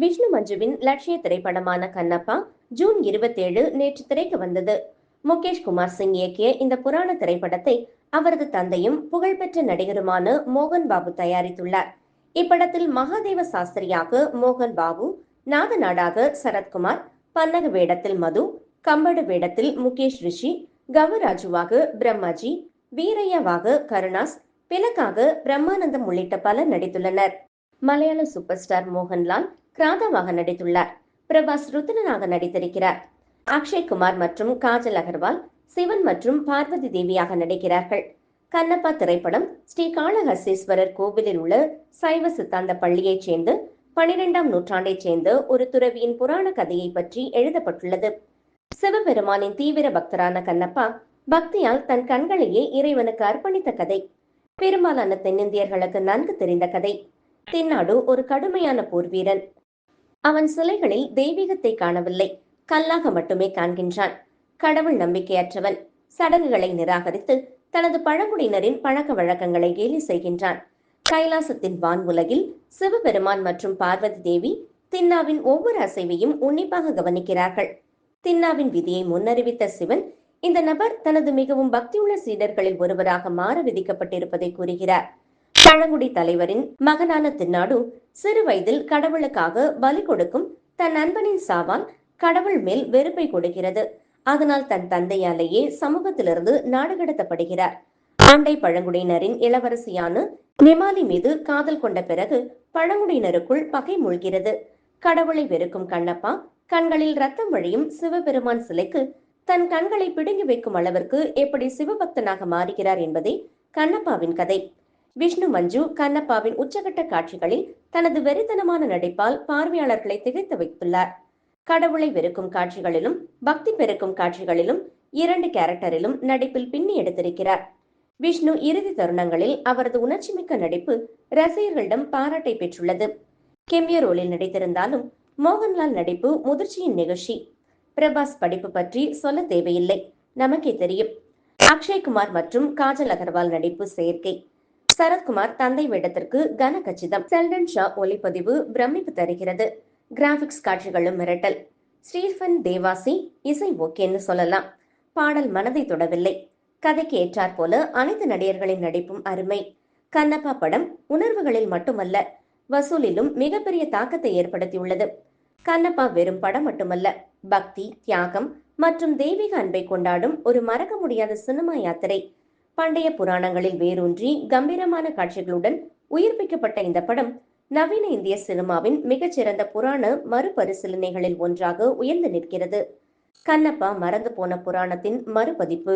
விஷ்ணு மஞ்சுவின் லட்சிய திரைப்படமான கண்ணப்பா ஜூன் இருபத்தேழு நேற்று திரைக்கு வந்தது. முகேஷ் குமார் சிங் இயக்கிய இந்த புராண திரைப்படத்தை அவரது தந்தையும் புகழ்பெற்ற நடிகருமான மோகன் பாபு தயாரித்துள்ளார். இப்படத்தில் மகாதேவ சாஸ்திரியாக மோகன் பாபு நாதநாடாக சரத்குமார் பன்னக வேடத்தில் மது கம்படு வேடத்தில் முகேஷ் ரிஷி கவராஜுவாக பிரம்மாஜி வீரையாவாக கருணாஸ் பிலக்காக பிரம்மானந்தம் உள்ளிட்ட பலர் நடித்துள்ளனர். மலையாள சூப்பர் ஸ்டார் மோகன்லால் கிராதாவாக நடித்துள்ளார். பிரபாஸ் ருத்ரனாக நடித்திருக்கிறார். அக்ஷய் குமார் மற்றும் காஜல் அகர்வால் சிவன் மற்றும் பார்வதி தேவியாக நடிக்கிறார்கள். கண்ணப்பா திரைப்படம் ஸ்ரீ காளஹஸ்தீஸ்வரர் கோவிலில் உள்ள சைவ சித்தாந்த பள்ளியைச் சேர்ந்து பனிரெண்டாம் நூற்றாண்டைச் சேர்ந்த ஒரு துறவியின் புராண கதையை பற்றி எழுதப்பட்டுள்ளது. சிவபெருமானின் தீவிர பக்தரான கண்ணப்பா பக்தியால் தன் கண்களையே இறைவனுக்கு அர்ப்பணித்த கதை. பெரும்பாலான தென்னிந்தியர்களுக்கு நன்கு தெரிந்த கதை. தென்னாடு ஒரு கடுமையான போர்வீரன். அவன் சிலைகளில் தெய்வீகத்தை காணவில்லை. கல்லாக மட்டுமே காண்கின்றான். கடவுள் நம்பிக்கையற்றவன். சடங்குகளை நிராகரித்து தனது பழங்குடியினரின் பழக்க வழக்கங்களை கேலி செய்கின்றான். கைலாசத்தின் வான் உலகில் சிவபெருமான் மற்றும் பார்வதி தேவி தின்னாவின் ஒவ்வொரு அசைவையும் உன்னிப்பாக கவனிக்கிறார்கள். தின்னாவின் விதியை முன்னறிவித்த சிவன் இந்த நபர் தனது மிகவும் பக்தியுள்ள சீடர்களில் ஒருவராக மாற விதிக்கப்பட்டிருப்பதை கூறுகிறார். பழங்குடி தலைவரின் மகனான தின்னாடு சிறு வயதில் கடவுளுக்காக பலி கொடுக்கும் தன் நண்பனின் சாவால் கடவுள் மேல் வெறுப்பை கொடுக்கிறது. அதனால் தன் தந்தையாலேயே சமூகத்திலிருந்து நாடு கடத்தப்படுகிறார். ஆண்டை பழங்குடியினரின் இளவரசியான நிமாலி மீது காதல் கொண்ட பிறகு பழங்குடியினருக்குள் பகை மூழ்கிறது. கடவுளை வெறுக்கும் கண்ணப்பா கண்களில் ரத்தம் வழியும் சிவபெருமான் சிலைக்கு தன் கண்களை பிடுங்கி வைக்கும் அளவிற்கு எப்படி சிவபக்தனாக மாறுகிறார் என்பதே கண்ணப்பாவின் கதை. விஷ்ணு மஞ்சு கண்ணப்பாவின் உச்சகட்ட காட்சிகளில் தனது வெறித்தனமான நடிப்பால் பார்வையாளர்களை திகைத்து வைத்துள்ளார். கடவுளை வெறுக்கும் காட்சிகளிலும் பக்தி பெருக்கும் காட்சிகளிலும் இரண்டு கேரக்டரிலும் நடிப்பில் பின்னி எடுத்திருக்கிறார். விஷ்ணு இறுதி தருணங்களில் அவரது உணர்ச்சிமிக்க நடிப்பு ரசிகர்களிடம் பாராட்டை பெற்றுள்ளது. கெமிய ரோலில் நடித்திருந்தாலும் மோகன்லால் நடிப்பு முதிர்ச்சியின் நிகழ்ச்சி. பிரபாஸ் படிப்பு பற்றி சொல்ல தேவையில்லை நமக்கே தெரியும். அக்ஷய்குமார் மற்றும் காஜல் அகர்வால் நடிப்பு செயற்கை சரத்குமார் தந்தை வேடத்திற்கு கன கச்சிதம் செல்டன் ஷா ஒளிப்பதிவு பிரமிப்பு தருகிறது. கிராபிக்ஸ் காட்சிகளும் மிரட்டல். ஸ்டீஃபன் தேவாசி இசை ஓகேன்னு சொல்லலாம். பாடல் மனதை தொடவில்லை. கதைக்கு ஏற்றாற் போல அனைத்து நடிகர்களின் நடிப்பும் அருமை. கண்ணப்பா படம் உணர்வுகளில் மட்டுமல்ல வசூலிலும் மிகப்பெரிய தாக்கத்தை ஏற்படுத்தியுள்ளது. கண்ணப்பா வெறும் படம் மட்டுமல்ல பக்தி தியாகம் மற்றும் தெய்வீக அன்பை கொண்டாடும் ஒரு மறக்க முடியாத சினிமா யாத்திரை. பண்டைய புராணங்களில் வேரூன்றி கம்பீரமான காட்சிகளுடன் உயிர்ப்பிக்கப்பட்ட இந்த படம் நவீன இந்திய சினிமாவின் மிகச்சிறந்த புராண மறுபரிசீலனைகளில் ஒன்றாக உயர்ந்து நிற்கிறது. கண்ணப்பா மறந்து போன புராணத்தின் மறுபதிப்பு.